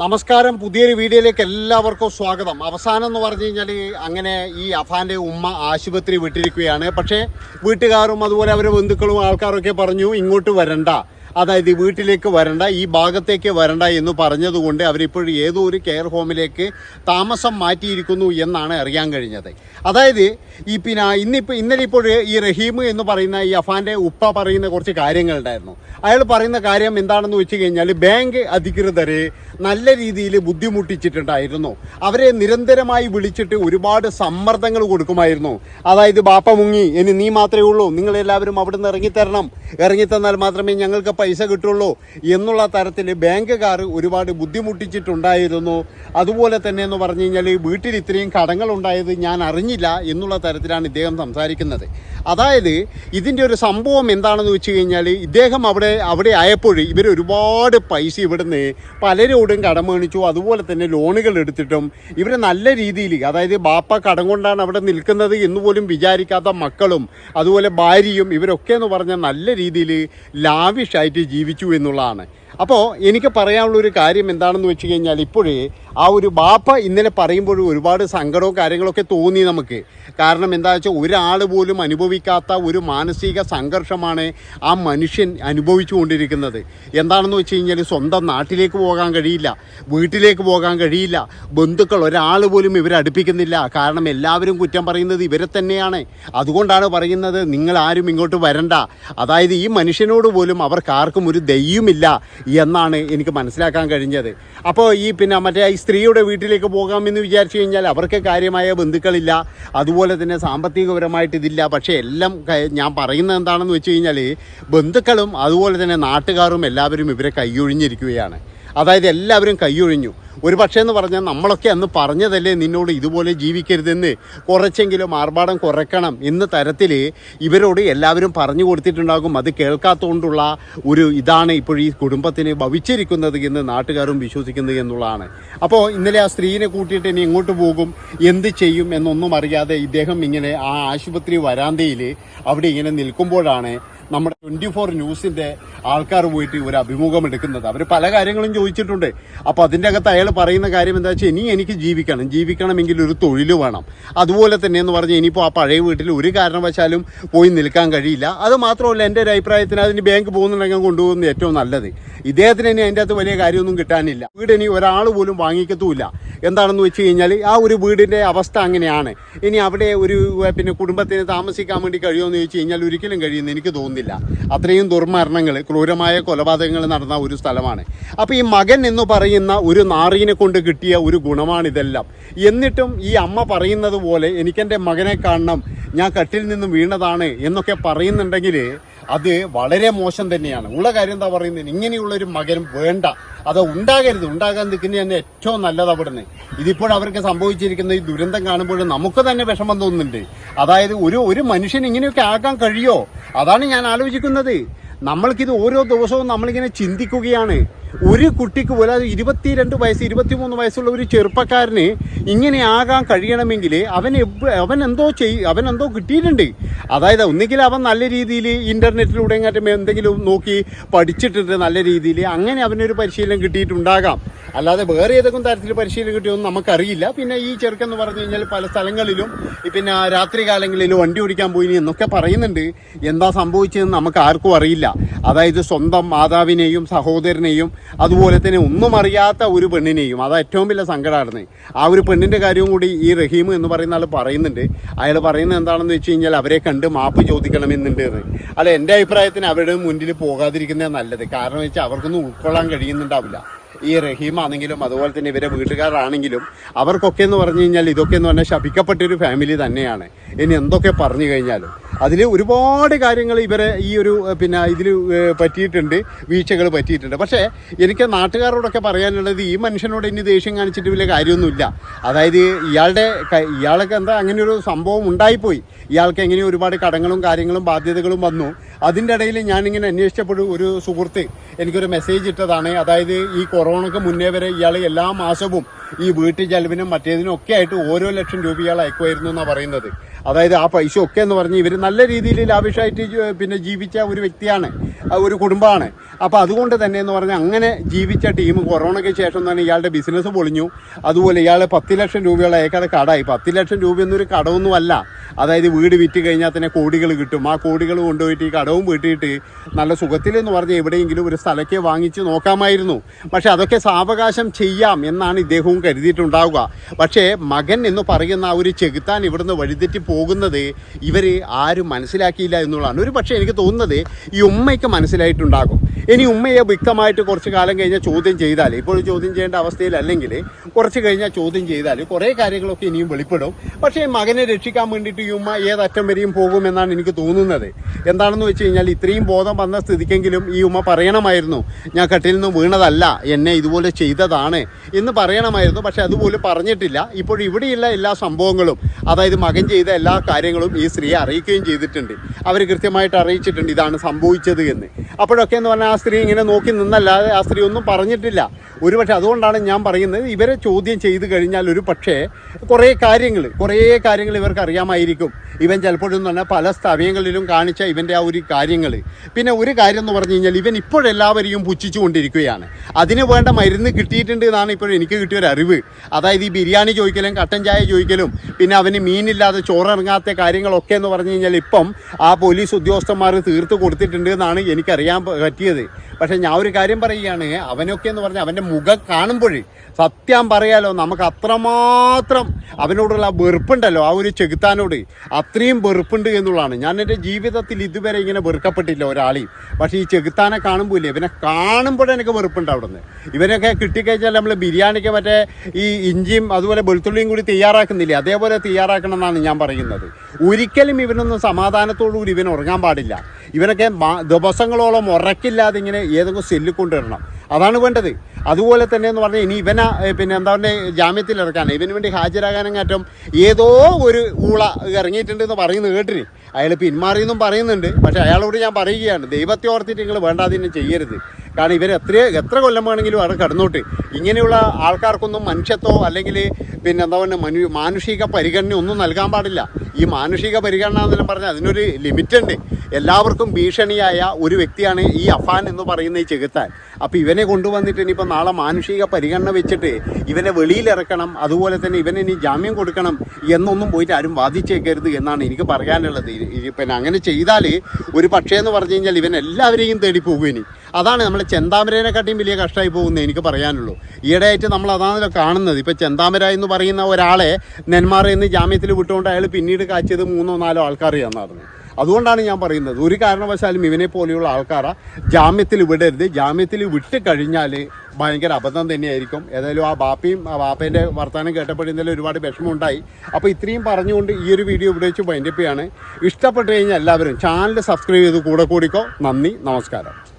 നമസ്കാരം. പുതിയൊരു വീഡിയോയിലേക്ക് എല്ലാവർക്കും സ്വാഗതം. അവസാനം എന്ന് പറഞ്ഞു കഴിഞ്ഞാൽ അങ്ങനെ ഈ അഫാന്റെ ഉമ്മ ആശുപത്രി വിട്ടിരിക്കുകയാണ്. പക്ഷേ വീട്ടുകാരും അതുപോലെ അവരുടെ ബന്ധുക്കളും ആൾക്കാരൊക്കെ പറഞ്ഞു ഇങ്ങോട്ട് വരണ്ട. അതായത് വീട്ടിലേക്ക് വരണ്ട ഈ ഭാഗത്തേക്ക് വരണ്ട എന്ന് പറഞ്ഞതുകൊണ്ട് അവരിപ്പോൾ ഏതോ ഒരു കെയർ ഹോമിലേക്ക് താമസം മാറ്റിയിരിക്കുന്നു എന്നാണ് അറിയാൻ കഴിഞ്ഞത്. അതായത് ഈ പിന്നെ ഇന്നിപ്പോൾ ഇന്നലെ ഇപ്പോൾ ഈ റഹീം എന്ന് പറയുന്ന ഈ അഫാന്റെ ഉപ്പ പറയുന്ന കുറച്ച് കാര്യങ്ങളുണ്ടായിരുന്നു അയാൾ പറയുന്ന കാര്യം എന്താണെന്ന് വെച്ച് കഴിഞ്ഞാൽ ബാങ്ക് അധികൃതരെ നല്ല രീതിയിൽ ബുദ്ധിമുട്ടിച്ചിട്ടുണ്ടായിരുന്നു. അവരെ നിരന്തരമായി വിളിച്ചിട്ട് ഒരുപാട് സമ്മർദ്ദങ്ങൾ കൊടുക്കുമായിരുന്നു. അതായത് ബാപ്പ മുങ്ങി ഇനി നീ മാത്രമേ ഉള്ളൂ നിങ്ങളെല്ലാവരും അവിടെ നിന്ന് ഇറങ്ങിത്തരണം. ഇറങ്ങിത്തന്നാൽ മാത്രമേ ഞങ്ങൾക്ക് പൈസ കിട്ടുള്ളൂ എന്നുള്ള തരത്തിൽ ബാങ്കുകാർ ഒരുപാട് ബുദ്ധിമുട്ടിച്ചിട്ടുണ്ടായിരുന്നു. അതുപോലെ തന്നെ എന്ന് പറഞ്ഞു കഴിഞ്ഞാൽ വീട്ടിൽ ഇത്രയും കടങ്ങൾ ഉണ്ടായത് ഞാൻ അറിഞ്ഞില്ല എന്നുള്ള തരത്തിലാണ് ഇദ്ദേഹം സംസാരിക്കുന്നത്. അതായത് ഇതിന്റെ ഒരു സംഭവം എന്താണെന്ന് വെച്ച് കഴിഞ്ഞാൽ ഇദ്ദേഹം അവിടെ അവിടെ ആയപ്പോൾ ഇവർ ഒരുപാട് പൈസ ഇവിടുന്ന് പലരോടും കടം മേണിച്ചു അതുപോലെ തന്നെ ലോണുകൾ എടുത്തിട്ടും ഇവർ നല്ല രീതിയിൽ അതായത് ബാപ്പ കടം കൊണ്ടാണ് അവിടെ നിൽക്കുന്നത് എന്ന് പോലും വിചാരിക്കാത്ത മക്കളും അതുപോലെ ഭാര്യയും ഇവരൊക്കെ എന്ന് പറഞ്ഞാൽ നല്ല രീതിയിൽ ലാവിഷായിട്ട് ജീവിച്ചു എന്നുള്ളതാണ്. അപ്പോൾ എനിക്ക് പറയാനുള്ള ഒരു കാര്യം എന്താണെന്ന് വെച്ച് കഴിഞ്ഞാൽ ഇപ്പോഴേ ആ ഒരു ബാപ്പ ഇന്നലെ പറയുമ്പോഴും ഒരുപാട് സങ്കടവും കാര്യങ്ങളൊക്കെ തോന്നി നമുക്ക്. കാരണം എന്താ വെച്ചാൽ ഒരാൾ പോലും അനുഭവിക്കാത്ത ഒരു മാനസിക സംഘർഷമാണ് ആ മനുഷ്യൻ അനുഭവിച്ചു കൊണ്ടിരിക്കുന്നത്. എന്താണെന്ന് വെച്ച് കഴിഞ്ഞാൽ സ്വന്തം നാട്ടിലേക്ക് പോകാൻ കഴിയില്ല വീട്ടിലേക്ക് പോകാൻ കഴിയില്ല ബന്ധുക്കൾ ഒരാൾ പോലും ഇവരെ അടുപ്പിക്കുന്നില്ല. കാരണം എല്ലാവരും കുറ്റം പറയുന്നത് ഇവരെ തന്നെയാണ്. അതുകൊണ്ടാണ് പറയുന്നത് നിങ്ങൾ ആരും ഇങ്ങോട്ട് വരണ്ട. അതായത് ഈ മനുഷ്യനോട് പോലും അവർക്ക് ആർക്കും ഒരു ദയ്യുമില്ല. എന്നാണ് എനിക്ക് മനസ്സിലാക്കാൻ കഴിഞ്ഞത്. അപ്പോൾ ഈ പിന്നെ മറ്റേ ഈ സ്ത്രീയുടെ വീട്ടിലേക്ക് പോകാമെന്ന് വിചാരിച്ചു കഴിഞ്ഞാൽ അവർക്ക് കാര്യമായ ബന്ധുക്കളില്ല. അതുപോലെ തന്നെ സാമ്പത്തികപരമായിട്ട് ഇതില്ല. പക്ഷേ എല്ലാം ഞാൻ പറയുന്നത് എന്താണെന്ന് വെച്ച് കഴിഞ്ഞാൽ ബന്ധുക്കളും അതുപോലെ തന്നെ നാട്ടുകാരും എല്ലാവരും ഇവരെ കൈയൊഴിഞ്ഞിരിക്കുകയാണ്. അതായത് എല്ലാവരും കൈയൊഴിഞ്ഞു. ഒരു പക്ഷേ എന്ന് പറഞ്ഞാൽ നമ്മളൊക്കെ അന്ന് പറഞ്ഞതല്ലേ നിന്നോട് ഇതുപോലെ ജീവിക്കരുതെന്ന്. കുറച്ചെങ്കിലും ആർഭാടം കുറയ്ക്കണം എന്ന തരത്തിൽ ഇവരോട് എല്ലാവരും പറഞ്ഞു കൊടുത്തിട്ടുണ്ടാകും. അത് കേൾക്കാത്തതുകൊണ്ടുള്ള ഒരു ഇതാണ് ഇപ്പോൾ ഈ കുടുംബത്തിന് ഭവിച്ചിരിക്കുന്നത് എന്ന് നാട്ടുകാരും വിശ്വസിക്കുന്നത് എന്നുള്ളതാണ്. അപ്പോൾ ഇന്നലെ ആ സ്ത്രീനെ കൂട്ടിയിട്ട് ഇനി എങ്ങോട്ട് പോകും? എന്ത് ചെയ്യും എന്നൊന്നും അറിയാതെ ഇദ്ദേഹം ഇങ്ങനെ ആ ആശുപത്രി വരാന്തയിൽ അവിടെ ഇങ്ങനെ നിൽക്കുമ്പോഴാണ് നമ്മുടെ ട്വന്റി ഫോർ ന്യൂസിന്റെ ആൾക്കാർ പോയിട്ട് ഒരു അഭിമുഖം എടുക്കുന്നത്. അവർ പല കാര്യങ്ങളും ചോദിച്ചിട്ടുണ്ട്. അപ്പോൾ അതിന്റെ അകത്ത് അയാൾ പറയുന്ന കാര്യം എന്താ വെച്ചാൽ ഇനി എനിക്ക് ജീവിക്കണം. ജീവിക്കണമെങ്കിൽ ഒരു തൊഴിൽ വേണം. അതുപോലെ തന്നെ എന്ന് പറഞ്ഞാൽ ഇനിയിപ്പോൾ ആ പഴയ വീട്ടിൽ ഒരു കാരണവശാലും പോയി നിൽക്കാൻ കഴിയില്ല. അത് മാത്രമല്ല എന്റെ ഒരു അഭിപ്രായത്തിന് അതിന് ബാങ്ക് പോകുന്നുണ്ടെങ്കിൽ കൊണ്ടുപോകുന്നത് ഏറ്റവും നല്ലത്. ഇദ്ദേഹത്തിന് ഇനി അതിന്റെ അകത്ത് വലിയ കാര്യമൊന്നും കിട്ടാനില്ല. വീട് ഇനി ഒരാൾ പോലും വാങ്ങിക്കത്തുമില്ല എന്താണെന്ന് വെച്ച് കഴിഞ്ഞാൽ ആ ഒരു വീടിന്റെ അവസ്ഥ അങ്ങനെയാണ്. ഇനി അവിടെ ഒരു പിന്നെ കുടുംബത്തിന് താമസിക്കാൻ വേണ്ടി കഴിയുമെന്ന് ചോദിച്ചു കഴിഞ്ഞാൽ ഒരിക്കലും കഴിയുമെന്ന് എനിക്ക് തോന്നുന്നില്ല. അത്രയും ദുർമരണങ്ങൾ ക്രൂരമായ കൊലപാതകങ്ങൾ നടന്ന ഒരു സ്ഥലമാണ്. അപ്പോൾ ഈ മകൻ എന്ന് പറയുന്ന ഒരു നാറീനെ കൊണ്ട് കിട്ടിയ ഒരു ഗുണമാണിതെല്ലാം എന്നിട്ടും ഈ അമ്മ പറയുന്നത് പോലെ എനിക്കെന്റെ മകനെ കാണണം ഞാൻ കട്ടിൽ നിന്നും വീണതാണ് എന്നൊക്കെ പറയുന്നുണ്ടെങ്കിൽ അത് വളരെ മോശം തന്നെയാണ്. ഉള്ള കാര്യം എന്താ പറയുന്നത് ഇങ്ങനെയുള്ള ഒരു മകനും വേണ്ട. അത് ഉണ്ടാകരുത്. ഉണ്ടാകാൻ നിൽക്കുന്നത് തന്നെ ഏറ്റവും നല്ലത് അവിടുന്ന് ഇതിപ്പോൾ അവർക്ക് സംഭവിച്ചിരിക്കുന്ന ഈ ദുരന്തം കാണുമ്പോൾ നമുക്ക് തന്നെ വിഷമം തോന്നുന്നുണ്ട്. അതായത് ഒരു ഒരു മനുഷ്യൻ ഇങ്ങനെയൊക്കെ ആകാൻ കഴിയോ? അതാണ് ഞാൻ ആലോചിക്കുന്നത്. നമ്മൾക്കിത് ഓരോ ദിവസവും നമ്മളിങ്ങനെ ചിന്തിക്കുകയാണ്. ഒരു കുട്ടിക്ക് പോലും അത് ഇരുപത്തിരണ്ട് വയസ്സ് ഇരുപത്തിമൂന്ന് വയസ്സുള്ള ഒരു ചെറുപ്പക്കാരന് ഇങ്ങനെ ആകാൻ കഴിയണമെങ്കിൽ അവൻ അവൻ എന്തോ ചെയ് അവൻ എന്തോ കിട്ടിയിട്ടുണ്ട്. അതായത് ഒന്നുകിൽ അവൻ നല്ല രീതിയിൽ ഇന്റർനെറ്റിലൂടെ എങ്ങാറ്റും എന്തെങ്കിലും നോക്കി പഠിച്ചിട്ടുണ്ട് നല്ല രീതിയിൽ അങ്ങനെ അവനൊരു പരിശീലനം കിട്ടിയിട്ടുണ്ടാകാം. അല്ലാതെ വേറെ ഏതെങ്കിലും തരത്തിൽ പരിശീലനം കിട്ടിയൊന്നും നമുക്കറിയില്ല. പിന്നെ ഈ ചെറുക്കെന്ന് പറഞ്ഞു കഴിഞ്ഞാൽ പല സ്ഥലങ്ങളിലും പിന്നെ രാത്രി കാലങ്ങളിൽ വണ്ടി ഓടിക്കാൻ പോയി എന്നൊക്കെ പറയുന്നുണ്ട്. എന്താ സംഭവിച്ചതെന്ന് നമുക്ക് ആർക്കും അറിയില്ല. അതായത് സ്വന്തം മാതാവിനെയും സഹോദരനെയും അതുപോലെ തന്നെ ഒന്നും അറിയാത്ത ഒരു പെണ്ണിനെയും അത് ഏറ്റവും വലിയ സങ്കടമായിരുന്നു ആ ഒരു പെണ്ണിന്റെ കാര്യവും കൂടി ഈ റഹീം എന്ന് പറയുന്ന ആൾ പറയുന്നുണ്ട്. അയാൾ പറയുന്നത് എന്താണെന്ന് വെച്ച് കഴിഞ്ഞാൽ അവരെ കണ്ട് മാപ്പ് ചോദിക്കണമെന്നുണ്ട്. അല്ല എന്റെ അഭിപ്രായത്തിന് അവരുടെ മുന്നിൽ പോകാതിരിക്കുന്നത് നല്ലത്. കാരണം വെച്ചാൽ അവർക്കൊന്നും ഉൾക്കൊള്ളാൻ കഴിയുന്നുണ്ടാവില്ല. ഈ റഹീമാണെങ്കിലും അതുപോലെ തന്നെ ഇവരെ വീട്ടുകാരാണെങ്കിലും അവർക്കൊക്കെ എന്ന് പറഞ്ഞു കഴിഞ്ഞാൽ ഇതൊക്കെ എന്ന് പറഞ്ഞാൽ ശപിക്കപ്പെട്ടൊരു ഫാമിലി തന്നെയാണ്. ഇനി എന്തൊക്കെ പറഞ്ഞു കഴിഞ്ഞാലും. അതിൽ ഒരുപാട് കാര്യങ്ങൾ ഇവരെ ഈ ഒരു പിന്നെ ഇതിൽ പറ്റിയിട്ടുണ്ട് വീഴ്ചകൾ പറ്റിയിട്ടുണ്ട്. പക്ഷേ എനിക്ക് നാട്ടുകാരോടൊക്കെ പറയാനുള്ളത് ഈ മനുഷ്യനോട് ഇനി ദേഷ്യം കാണിച്ചിട്ട് വലിയ കാര്യമൊന്നുമില്ല. അതായത് ഇയാളുടെ ഇയാൾക്ക് എന്താ അങ്ങനെ ഒരു സംഭവം ഉണ്ടായിപ്പോയി. ഇയാൾക്ക് എങ്ങനെ ഒരുപാട് കടങ്ങളും കാര്യങ്ങളും ബാധ്യതകളും വന്നു. അതിന്റെ ഇടയിൽ ഞാനിങ്ങനെ അന്വേഷിച്ചപ്പോഴും ഒരു സുഹൃത്ത് എനിക്കൊരു മെസ്സേജ് ഇട്ടതാണ്. അതായത് ഈ കൊറോണക്ക് മുന്നേ വരെ ഇയാൾ എല്ലാ മാസവും ഈ വീട്ടു ചെലവിനും മറ്റേതിനും ഒക്കെ ആയിട്ട് ഓരോ ലക്ഷം രൂപ അയക്കുമായിരുന്നു എന്നാണ് പറയുന്നത്. അതായത് ആ പൈസ ഒക്കെ എന്ന് പറഞ്ഞ് ഇവർ നല്ല രീതിയിൽ ലാവിഷായിട്ട് പിന്നെ ജീവിച്ച ഒരു വ്യക്തിയാണ് ഒരു കുടുംബമാണ്. അപ്പോൾ അതുകൊണ്ട് തന്നെ എന്ന് പറഞ്ഞാൽ അങ്ങനെ ജീവിച്ച ടീം കൊറോണയ്ക്ക് ശേഷം തന്നെ ഇയാളുടെ ബിസിനസ് പൊളിഞ്ഞു. അതുപോലെ ഇയാൾ പത്ത് ലക്ഷം രൂപയുള്ള ഏക്കാട് കടമായി. പത്ത് ലക്ഷം രൂപ എന്നൊരു കടമൊന്നുമല്ല അതായത് വീട് വിറ്റ് കഴിഞ്ഞാൽ തന്നെ കോടികൾ കിട്ടും. ആ കോടികൾ കൊണ്ടുപോയിട്ട് ഈ കടവും വീട്ടിയിട്ട് നല്ല സുഖത്തിൽ എന്ന് പറഞ്ഞാൽ എവിടെയെങ്കിലും ഒരു സ്ഥലമൊക്കെ വാങ്ങിച്ച് നോക്കാമായിരുന്നു. പക്ഷെ അതൊക്കെ സാവകാശം ചെയ്യാം എന്നാണ് ഇദ്ദേഹവും കരുതിയിട്ടുണ്ടാവുക. പക്ഷേ മകൻ എന്ന് പറയുന്ന ആ ഒരു ചെകുത്താൻ ഇവിടുന്ന് വഴിതെറ്റി പോകുന്നത് ഇവർ ആരും മനസ്സിലാക്കിയില്ല എന്നുള്ളതാണ്. ഒരു പക്ഷേ എനിക്ക് തോന്നുന്നത് ഈ ഉമ്മയ്ക്ക് മനസ്സിലായിട്ടുണ്ടാകും. ഇനി ഉമ്മയെ വ്യക്തമായിട്ട് കുറച്ച് കാലം കഴിഞ്ഞാൽ ചോദ്യം ചെയ്താൽ ഇപ്പോൾ ചോദ്യം ചെയ്യേണ്ട അവസ്ഥയിലല്ലെങ്കിൽ കുറച്ച് കഴിഞ്ഞാൽ ചോദ്യം ചെയ്താൽ കുറേ കാര്യങ്ങളൊക്കെ ഇനിയും വെളിപ്പെടും. പക്ഷേ മകനെ രക്ഷിക്കാൻ വേണ്ടിയിട്ട് ഈ ഉമ്മ ഏതറ്റം വരെയും പോകുമെന്നാണ് എനിക്ക് തോന്നുന്നത്. എന്താണെന്ന് വെച്ച് കഴിഞ്ഞാൽ ഇത്രയും ബോധം വന്ന സ്ഥിതിക്കെങ്കിലും ഈ ഉമ്മ പറയണമായിരുന്നു ഞാൻ കട്ടിൽ നിന്ന് വീണതല്ല എന്നെ ഇതുപോലെ ചെയ്തതാണ് എന്ന് പറയണമായിരുന്നു. പക്ഷെ അതുപോലും പറഞ്ഞിട്ടില്ല. ഇപ്പോൾ ഇവിടെയുള്ള എല്ലാ സംഭവങ്ങളും അതായത് മകൻ ചെയ്ത എല്ലാ കാര്യങ്ങളും ഈ സ്ത്രീയെ അറിയിക്കുകയും ചെയ്തിട്ടുണ്ട്. അവർ കൃത്യമായിട്ട് അറിയിച്ചിട്ടുണ്ട് ഇതാണ് സംഭവിച്ചത് എന്ന്. അപ്പോഴൊക്കെ എന്ന് പറഞ്ഞാൽ ആ സ്ത്രീ ഇങ്ങനെ നോക്കി നിന്നല്ലാതെ ആ സ്ത്രീ ഒന്നും പറഞ്ഞിട്ടില്ല. ഒരുപക്ഷെ അതുകൊണ്ടാണ് ഞാൻ പറയുന്നത് ഇവരെ ചോദ്യം ചെയ്തു കഴിഞ്ഞാൽ ഒരു പക്ഷേ കുറേ കാര്യങ്ങൾ കുറേ കാര്യങ്ങൾ ഇവർക്ക് അറിയാമായിരിക്കും. ഇവൻ ചിലപ്പോഴെന്ന് പറഞ്ഞാൽ പല സ്ഥലങ്ങളിലും കാണിച്ച ഇവന്റെ ആ ഒരു കാര്യങ്ങൾ പിന്നെ ഒരു കാര്യം എന്ന് പറഞ്ഞു കഴിഞ്ഞാൽ ഇവൻ ഇപ്പോഴെല്ലാവരെയും പുച്ഛിച്ചു കൊണ്ടിരിക്കുകയാണ് അതിന് വേണ്ട മരുന്ന് കിട്ടിയിട്ടുണ്ട് എന്നാണ് ഇപ്പോൾ എനിക്ക് കിട്ടിയ ഒരു അറിവ്. അതായത് ഈ ബിരിയാണി ചോദിക്കലും കട്ടൻ ചായ ചോദിക്കലും പിന്നെ അവന് മീനില്ലാതെ ചോറിറങ്ങാത്ത കാര്യങ്ങളൊക്കെ എന്ന് പറഞ്ഞു കഴിഞ്ഞാൽ ഇപ്പം ആ പോലീസ് ഉദ്യോഗസ്ഥന്മാർ തീർത്ത് കൊടുത്തിട്ടുണ്ട് എന്നാണ് എനിക്കറിയാൻ പറ്റിയത്. പക്ഷേ ഞാൻ ഒരു കാര്യം പറയുകയാണ് അവനൊക്കെ എന്ന് പറഞ്ഞാൽ അവന്റെ മുഖം കാണുമ്പോൾ സത്യം പറയാലോ നമുക്ക് അത്രമാത്രം അവനോടുള്ള വെറുപ്പുണ്ടല്ലോ ആ ഒരു ചെകുത്താനോട്. അത്രയും വെറുപ്പുണ്ട് എന്നുള്ളതാണ്. ഞാൻ എന്റെ ജീവിതത്തിൽ ഇതുവരെ ഇങ്ങനെ വെറുക്കപ്പെട്ടില്ല ഒരാളെയും. പക്ഷേ ഈ ചെകുത്താനെ കാണുമ്പോൾ ഇല്ലേ ഇവനെ കാണുമ്പോഴേ എനിക്ക് വെറുപ്പുണ്ട് അവിടുന്ന്. ഇവനൊക്കെ കിട്ടിക്കഴിഞ്ഞാൽ നമ്മൾ ബിരിയാണിക്ക് മറ്റേ ഈ ഇഞ്ചിയും അതുപോലെ വെളുത്തുള്ളിയും കൂടി തയ്യാറാക്കുന്നില്ലേ? അതേപോലെ തയ്യാറാക്കണം എന്നാണ് ഞാൻ പറയുന്നത്. ഒരിക്കലും ഇവനൊന്നും സമാധാനത്തോടുകൂടി ഇവൻ ഉറങ്ങാൻ പാടില്ല. ഇവനൊക്കെ ദിവസങ്ങളോളം ഉറക്കില്ലാതെ ഇങ്ങനെ ഏതെങ്കിലും സെല്ല് കൊണ്ടുവരണം. അതാണ് വേണ്ടത്. അതുപോലെ തന്നെ എന്ന് പറഞ്ഞാൽ ഇനി ഇവന പിന്നെ എന്താ പറയുക ജാമ്യത്തിൽ ഇറക്കാൻ. ഇവന് വേണ്ടി ഹാജരാകാനങ്ങാറ്റം ഏതോ ഒരു ഊള ഇറങ്ങിയിട്ടുണ്ട് എന്ന് പറയുന്നത് കേട്ടിന്. അയാൾ പിന്മാറിയെന്നും പറയുന്നുണ്ട്. പക്ഷേ അയാളോട് ഞാൻ പറയുകയാണ് ദൈവത്തെ ഓർത്തിട്ട് നിങ്ങൾ വേണ്ടാതിനെ ചെയ്യരുത്. കാരണം ഇവർ എത്ര എത്ര കൊല്ലം വേണമെങ്കിലും അവിടെ കടന്നോട്ട്. ഇങ്ങനെയുള്ള ആൾക്കാർക്കൊന്നും മനുഷ്യത്വോ അല്ലെങ്കിൽ പിന്നെ എന്താ പറയുക മനു മാനുഷിക പരിഗണന ഒന്നും നൽകാൻ പാടില്ല. ഈ മാനുഷിക പരിഗണന എന്നെല്ലാം പറഞ്ഞാൽ അതിനൊരു ലിമിറ്റുണ്ട് എല്ലാവർക്കും ഭീഷണിയായ ഒരു വ്യക്തിയാണ് ഈ അഫാൻ എന്ന് പറയുന്ന ഈ ചെകുത്താൻ. അപ്പോൾ ഇവനെ കൊണ്ടുവന്നിട്ട് ഇനിയിപ്പോൾ നാളെ മാനുഷിക പരിഗണന വെച്ചിട്ട് ഇവനെ വെളിയിലിറക്കണം അതുപോലെ തന്നെ ഇവനെ ഇനി ജാമ്യം കൊടുക്കണം എന്നൊന്നും പോയിട്ട് ആരും വാദിച്ചേക്കരുത് എന്നാണ് എനിക്ക് പറയാനുള്ളത്. പിന്നെ അങ്ങനെ ചെയ്താൽ ഒരു പക്ഷേ എന്ന് പറഞ്ഞു കഴിഞ്ഞാൽ ഇവൻ എല്ലാവരെയും തേടി പോകും ഇനി. അതാണ് നമ്മൾ ചെന്താമരേനെക്കാട്ടിയും വലിയ കഷ്ടമായി പോകുന്നത് എനിക്ക് പറയാനുള്ളൂ. ഈയിടെയായിട്ട് നമ്മൾ അതാണല്ലോ കാണുന്നത്. ഇപ്പോൾ ചെന്താമര എന്ന് പറയുന്ന ഒരാളെ നെന്മാറയിൽ നിന്ന് ജാമ്യത്തിൽ വിട്ടുകൊണ്ട് അയാൾ പിന്നീട് കാച്ചിയത് മൂന്നോ നാലോ ആൾക്കാർ ചെന്നായിരുന്നു അതുകൊണ്ടാണ് ഞാൻ പറയുന്നത്. ഒരു കാരണവശാലും ഇവനെ പോലെയുള്ള ആൾക്കാരെ ജാമ്യത്തിൽ വിടരുത്. ജാമ്യത്തിൽ വിട്ട് കഴിഞ്ഞാൽ ഭയങ്കര അബദ്ധം തന്നെയായിരിക്കും. ഏതായാലും ആ ബാപ്പയും ആ ബാപ്പേന്റെ വർത്തമാനം കേട്ടപ്പോഴെന്തായാലും ഒരുപാട് വിഷമമുണ്ടായി. അപ്പോൾ ഇത്രയും പറഞ്ഞുകൊണ്ട് ഈ ഒരു വീഡിയോ ഇവിടെ വെച്ച് വൈൻഡപ്പ് ഇഷ്ടപ്പെട്ടു ഇഷ്ടപ്പെട്ട് കഴിഞ്ഞാൽ എല്ലാവരും ചാനൽ സബ്സ്ക്രൈബ് ചെയ്ത് കൂടെ കൂടിക്കോ. നന്ദി. നമസ്കാരം.